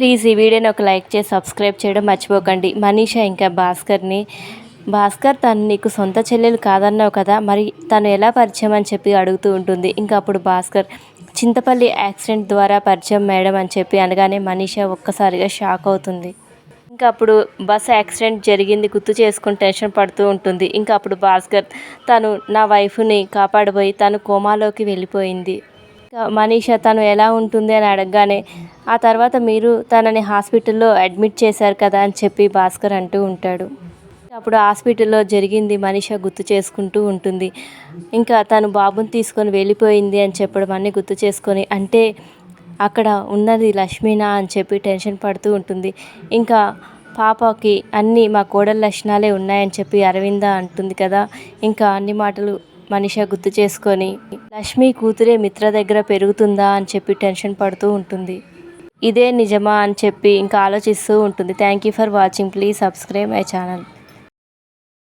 Please ఈ వీడియోని ఒక లైక్ చేసి సబ్స్క్రైబ్ చేయడం మర్చిపోకండి. మనీషా ఇంకా భాస్కర్ని. భాస్కర్ తను నీకు సొంత చెల్లెలు కాదన్నావు కదా మరి తను ఎలా పరిచయం అని చెప్పి అడుగుతూ ఉంటుంది. ఇంకా అప్పుడు భాస్కర్ చింతపల్లి యాక్సిడెంట్ ద్వారా పరిచయం మేడం అని చెప్పి అనగానే మనీషా ఒక్కసారిగా షాక్ అవుతుంది. ఇంకా అప్పుడు బస్ యాక్సిడెంట్ జరిగింది గుర్తు చేసుకుని టెన్షన్ పడుతూ ఉంటుంది. ఇంకా అప్పుడు భాస్కర్ తను నా వైఫ్ని కాపాడబోయి తను కోమాలోకి వెళ్ళిపోయింది. మనీషా తను ఎలా ఉంటుంది అని అడగగానే ఆ తర్వాత మీరు తనని హాస్పిటల్లో అడ్మిట్ చేశారు కదా అని చెప్పి భాస్కర్ అంటూ ఉంటాడు. అప్పుడు హాస్పిటల్లో జరిగింది మనీష గుర్తు చేసుకుంటూ ఉంటుంది. ఇంకా తను బాబుని తీసుకొని వెళ్ళిపోయింది అని చెప్పడం అన్నీ గుర్తు చేసుకొని అంటే అక్కడ ఉన్నది లక్ష్మీనా అని చెప్పి టెన్షన్ పడుతూ ఉంటుంది. ఇంకా పాపకి అన్నీ మా కోడల లక్షణాలే ఉన్నాయని చెప్పి అరవింద అంటుంది కదా ఇంకా అన్ని మాటలు మనిష గుర్తు చేసుకొని లక్ష్మి కూతురే మిత్ర దగ్గర పెరుగుతుందా? అని చెప్పి టెన్షన్ పడుతూ ఉంటుంది. ఇదే నిజమా? అని చెప్పి ఇంకా ఆలోచిస్తూ ఉంటుంది. Thank you for watching please subscribe my channel